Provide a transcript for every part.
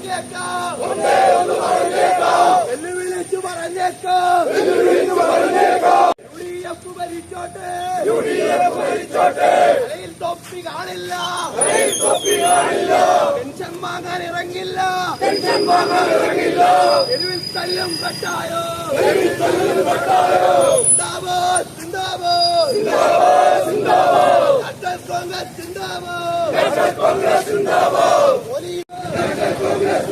പറഞ്ഞേക്കാം വെല്ലുവിളിച്ചു പറഞ്ഞേക്കാം യു ഡി എഫ് ഭരിച്ചോട്ടെ തലയിൽ തൊപ്പി കാണില്ല പെൻഷൻ വാങ്ങാൻ ഇറങ്ങില്ല തെരുവിൽ തല്ലും കട്ടായോ സിന്ദാബാദ് സിന്ദാബാദ് നാഷണൽ കോൺഗ്രസ് സിന്ദാബാദ് പോലീസ്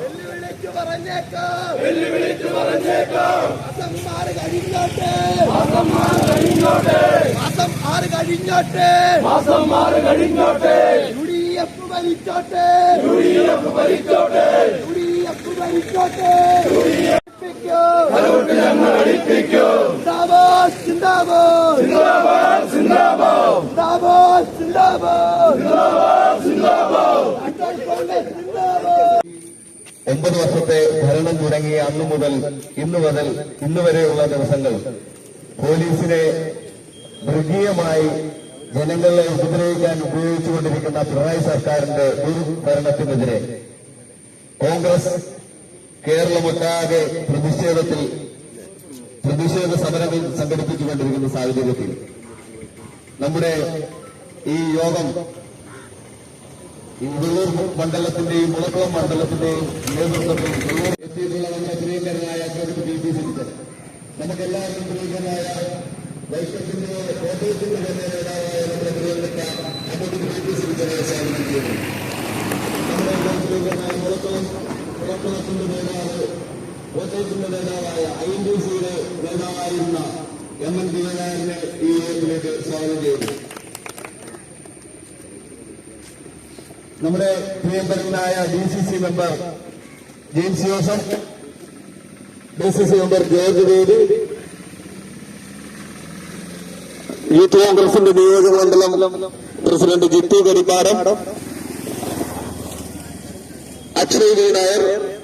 വെല്ലുവിളിച്ചു പറഞ്ഞേക്കാം വെല്ലുവിളിച്ചു പറഞ്ഞേക്കാം മാസം ആറ് കഴിഞ്ഞോട്ടെ മാസം ആറ് കഴിഞ്ഞോട്ടെ മാസം കഴിഞ്ഞോട്ടെ മാസം ആറ് കഴിഞ്ഞോട്ടെ. ഭരിച്ചോട്ടെ. ഭരിച്ചോട്ടെ. ഭരിച്ചോട്ടെ. സിന്ദാബാദ് സിന്ദാബാദ് സിന്ദാബാദ് സിന്ദാബാദ് സിന്ദാബാദ് സിന്ദാബാദ് സിന്ദാബാദ് ഒമ്പത് വർഷത്തെ ഭരണം തുടങ്ങിയ അന്നു മുതൽ ഇന്നു മുതൽ ഇന്നുവരെയുള്ള ദിവസങ്ങൾ പോലീസിനെ മൃഗീയമായി ജനങ്ങളെ ഉപദ്രവിക്കാൻ ഉപയോഗിച്ചുകൊണ്ടിരിക്കുന്ന പിണറായി സർക്കാരിന്റെ ദുർഭരണത്തിനെതിരെ കോൺഗ്രസ് കേരളമൊട്ടാകെ പ്രതിഷേധത്തിൽ പ്രതിഷേധ സമരങ്ങൾ സംഘടിപ്പിച്ചുകൊണ്ടിരിക്കുന്ന സാഹചര്യത്തിൽ നമ്മുടെ ഈ യോഗം ഈ വെള്ളൂർ മണ്ഡലത്തിന്റെയും മുളക്കുളം മണ്ഡലത്തിന്റെയും നേതൃത്വത്തിൽ എത്തിയിട്ടുള്ള നമ്മുടെ പ്രിയങ്കരനായ പി പി നമുക്കെല്ലാവർക്കും പ്രിയങ്കരനായ വൈക്കത്തിന്റെ കോട്ടയത്തിന്റെ തന്നെ നേതാവായ നമ്മുടെ പ്രിയപ്പെട്ട പി സിന്ധനെ നമ്മുടെ പ്രിയങ്കരനായ മുളക്കുളം മുളക്കുളത്തിന്റെ നേതാവ് കോട്ടയത്തിന്റെ നേതാവായ ഐ എൻ ഡി സിയുടെ നേതാവായിരുന്ന എം എൻ ഈ യോഗത്തിലേക്ക് സ്വാഗതം ചെയ്യുന്നു. നമ്മുടെ പ്രിയപ്പെട്ടനായ D C C member James Joseph D C C member George Baby youth കോൺഗ്രസിന്റെ നിയോജക മണ്ഡലം പ്രസിഡന്റ് ജിത്തു കരിപ്പാടം അക്ഷയ് വി നായർ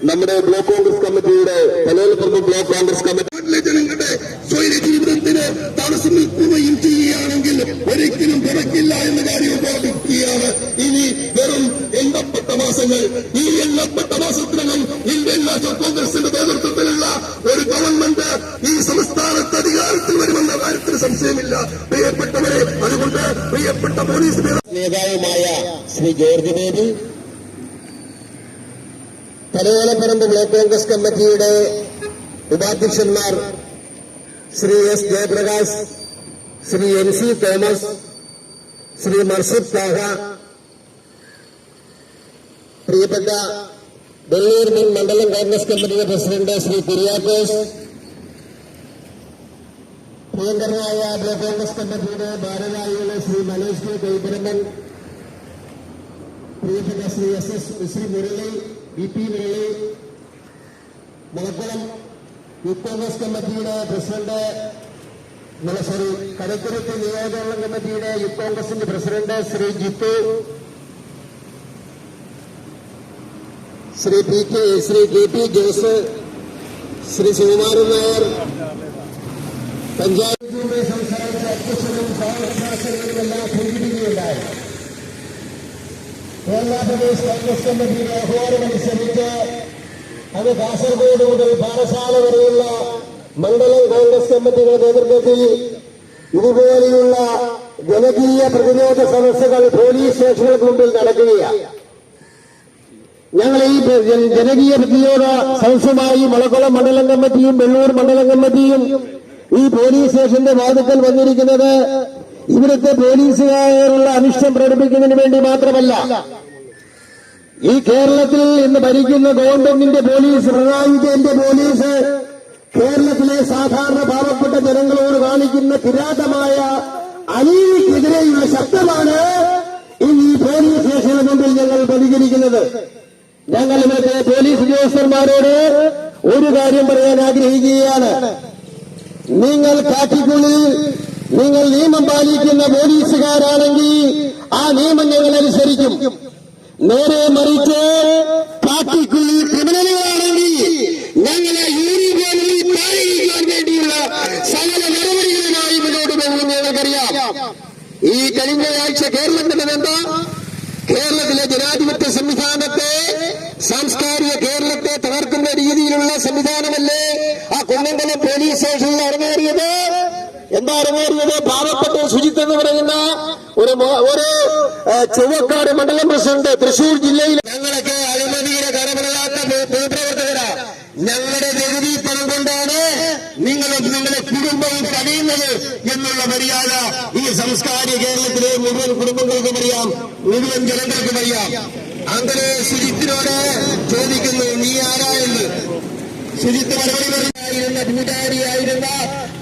നമ്മുടെ ബ്ലോക്ക് കോൺഗ്രസ് കമ്മിറ്റിയുടെ പനോലപ്പുറത്ത് ബ്ലോക്ക് കോൺഗ്രസ് കമ്മിറ്റി. ജനങ്ങളുടെ സ്വൈര ജീവിതത്തിന് തടസ്സം നിൽക്കുകയും ചെയ്യുകയാണെങ്കിൽ ഒരിക്കലും പിറക്കില്ല എന്ന കാര്യം ഓർമ്മിക്കുകയാണ് ഇനി വെറും എണ്ണപ്പെട്ട മാസങ്ങൾ ഈ എണ്ണപ്പെട്ട മാസത്തിനകം ഇന്ത്യൻ നാഷണൽ കോൺഗ്രസിന്റെ നേതൃത്വത്തിലുള്ള ഒരു ഗവൺമെന്റ് ഈ സംസ്ഥാനത്ത് അധികാരത്തിൽ വരുമെന്ന കാര്യത്തിന് സംശയമില്ല പ്രിയപ്പെട്ടവരെ അതുകൊണ്ട് പ്രിയപ്പെട്ട പോലീസ് നേതാവുമായ Shri George Baby Thalayolaparambu block congress കമ്മിറ്റിയുടെ ഉപാധ്യക്ഷന്മാർ Shri S Jayaprakash Shri N C Thomas Shri Murshid Thaha പ്രിയപ്പെട്ട മുൻ മണ്ഡലം കോൺഗ്രസ് കമ്മിറ്റിയുടെ പ്രസിഡന്റ് ശ്രീ കുര്യാക്കോസ് പ്രിയങ്കരനായ കോൺഗ്രസ് കമ്മിറ്റിയുടെ ഭാരവാഹികളെ ശ്രീ മനോജ് കെ കൈപരമ്പൻ പ്രിയപ്പെട്ട Shri S S Shri Murali V P Murali Mulakkulam youth congress കമ്മിറ്റിയുടെ പ്രസിഡന്റ് സോറി കടക്കുരുത്ത് നിയോജകമണ്ഡലം കമ്മിറ്റിയുടെ യൂത്ത് കോൺഗ്രസിന്റെ president Shri Jithu Shri P K Shri K P Jose Shri Sivakumaran Nair പഞ്ചായത്തിന്റെ സംസാരിച്ച അധ്യക്ഷനും സഹപ്രശാസകരും എല്ലാം പങ്കെടുക്കുകയുണ്ടായി കേരള പ്രദേശ് കോൺഗ്രസ് കമ്മിറ്റിയുടെ ആഹ്വാനമനുസരിച്ച് അത് കാസർഗോഡ് മുതൽ പാറശാല വരെയുള്ള മണ്ഡലം കോൺഗ്രസ് കമ്മിറ്റിയുടെ നേതൃത്വത്തിൽ ഇതുപോലെയുള്ള ജനകീയ പ്രതിരോധ സദസ്സുകൾ പോലീസ് സ്റ്റേഷനുകൾക്ക് മുമ്പിൽ നടക്കുകയാണ്. ഞങ്ങൾ ഈ ജനകീയ പ്രതിരോധ സദസ്സുമായി മുളക്കുളം മണ്ഡലം കമ്മിറ്റിയും വെള്ളൂർ മണ്ഡലം കമ്മിറ്റിയും ഈ പോലീസ് സ്റ്റേഷന്റെ വാതുക്കൽ വന്നിരിക്കുന്നത് ഇവിടുത്തെ പോലീസുകാരുള്ള അനിഷ്ടം പ്രകടിപ്പിക്കുന്നതിന് വേണ്ടി മാത്രമല്ല. ഈ കേരളത്തിൽ ഇന്ന് ഭരിക്കുന്ന ഗവൺമെന്റിന്റെ പോലീസ് പിണറായി പോലീസ് കേരളത്തിലെ സാധാരണ പാവപ്പെട്ട ജനങ്ങളോട് കാണിക്കുന്ന കിരാതമായ അനീതിക്കെതിരെയുള്ള ശബ്ദമാണ് ഇന്ന് ഈ പോലീസ് സ്റ്റേഷന് മുമ്പിൽ ഞങ്ങൾ പ്രതികരിക്കുന്നത്. ഞങ്ങൾ ഇവിടുത്തെ പോലീസ് ഉദ്യോഗസ്ഥന്മാരോട് ഒരു കാര്യം പറയാൻ ആഗ്രഹിക്കുകയാണ്. നിങ്ങൾ കാട്ടിക്കുള്ളിൽ നിങ്ങൾ നിയമം പാലിക്കുന്ന പോലീസുകാരാണെങ്കിൽ ആ നിയമം ഞങ്ങൾ അനുസരിക്കും നേരെ മറിച്ച് കാട്ടിക്കുള്ളിൽ ക്രിമിനലുകളാണെങ്കിൽ ഞങ്ങളെ വേണ്ടിയുള്ള സകല നടപടികളുമായി മുന്നോട്ട് പോകുമെന്ന് ഞങ്ങൾക്കറിയാം. ഈ കഴിഞ്ഞ ആഴ്ച കേരളത്തിന്റെ എന്താ? കേരളത്തിലെ ജനാധിപത്യ സംവിധാനത്തെ സാംസ്കാരിക കേരളത്തെ തകർക്കുന്ന രീതിയിലുള്ള സംവിധാനമല്ലേ? ആ പോലീസ് സ്റ്റേഷനിൽ അരങ്ങേറിയത് എന്താ അരങ്ങേറിയത് പാവപ്പെട്ട സുജിത്ത് എന്ന് പറയുന്ന ഒരു ഒരു ചുവക്കാട് മണ്ഡലം പ്രസിഡന്റ് തൃശൂർ ജില്ലയിൽ ഞങ്ങളൊക്കെ അഴിമതിയുടെ കരമിറങ്ങാത്ത പൊതുപ്രവർത്തകരാ ഞങ്ങളുടെ നികുതി പണം കൊണ്ടാണ് നിങ്ങളും നിങ്ങളുടെ കുടുംബവും കഴിയുന്നത് എന്നുള്ള മര്യാദ ഈ സംസ്കാരി കേരളത്തിലെ മുഴുവൻ കുടുംബങ്ങൾക്കും അറിയാം മുഴുവൻ ജനങ്ങൾക്കും അറിയാം. അങ്ങനെ ശുചിത്തിനോട് ചോദിക്കുന്നു നീ ആരായെന്ന് ശുചിത്വ മറുപടി പറഞ്ഞായിരുന്ന പൂജാരിയായിരുന്ന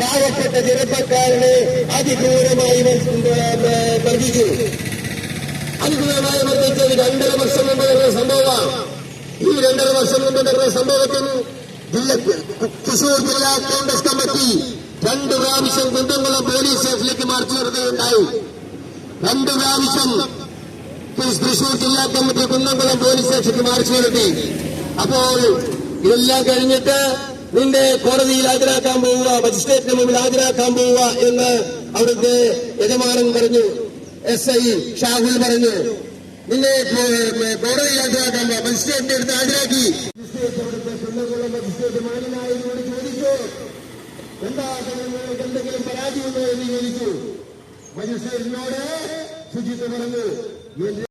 പാവപ്പെട്ട ചെറുപ്പക്കാരനെ അതിക്രൂരമായി മർദ്ദിച്ചു അതിക്രൂരമായി വർദ്ധിച്ചത് രണ്ടര വർഷം മുമ്പ് നടന്ന സംഭവമാണ്. ഈ രണ്ടര വർഷം മുമ്പ് നടന്ന സംഭവത്തിന് ജില്ല തൃശൂർ ജില്ലാ കോൺഗ്രസ് കമ്മിറ്റി രണ്ട് പ്രാവശ്യം കുന്തംകുളം പോലീസ് സ്റ്റേഷനിലേക്ക് മാർച്ച് നടത്തുകയുണ്ടായി. രണ്ട് പ്രാവശ്യം തൃശൂർ ജില്ലാ കമ്മിറ്റി കുന്നംകുളം പോലീസ് സ്റ്റേഷനിലേക്ക് മാർച്ച് നടത്തി. അപ്പോൾ ഇതെല്ലാം കഴിഞ്ഞിട്ട് നിന്റെ കോടതിയിൽ ഹാജരാക്കാൻ പോവുക മജിസ്ട്രേറ്റിന് മുമ്പിൽ ഹാജരാക്കാൻ പോവുക എന്ന് അവിടുത്തെ യജമാനൻ പറഞ്ഞു. എസ് ഐ ഷാഹുൽ പറഞ്ഞു. നിന്നെ കോടതിയിൽ ഹാജരാക്കാൻ പോവുക മജിസ്ട്രേറ്റിന്റെ അടുത്ത് ഹാജരാക്കി. എന്തെങ്കിലും പരാതിയുണ്ടോ എന്ന് ചോദിച്ചു. മജിസ്ട്രേറ്റിനോട് ശുചിത്വ പറഞ്ഞു.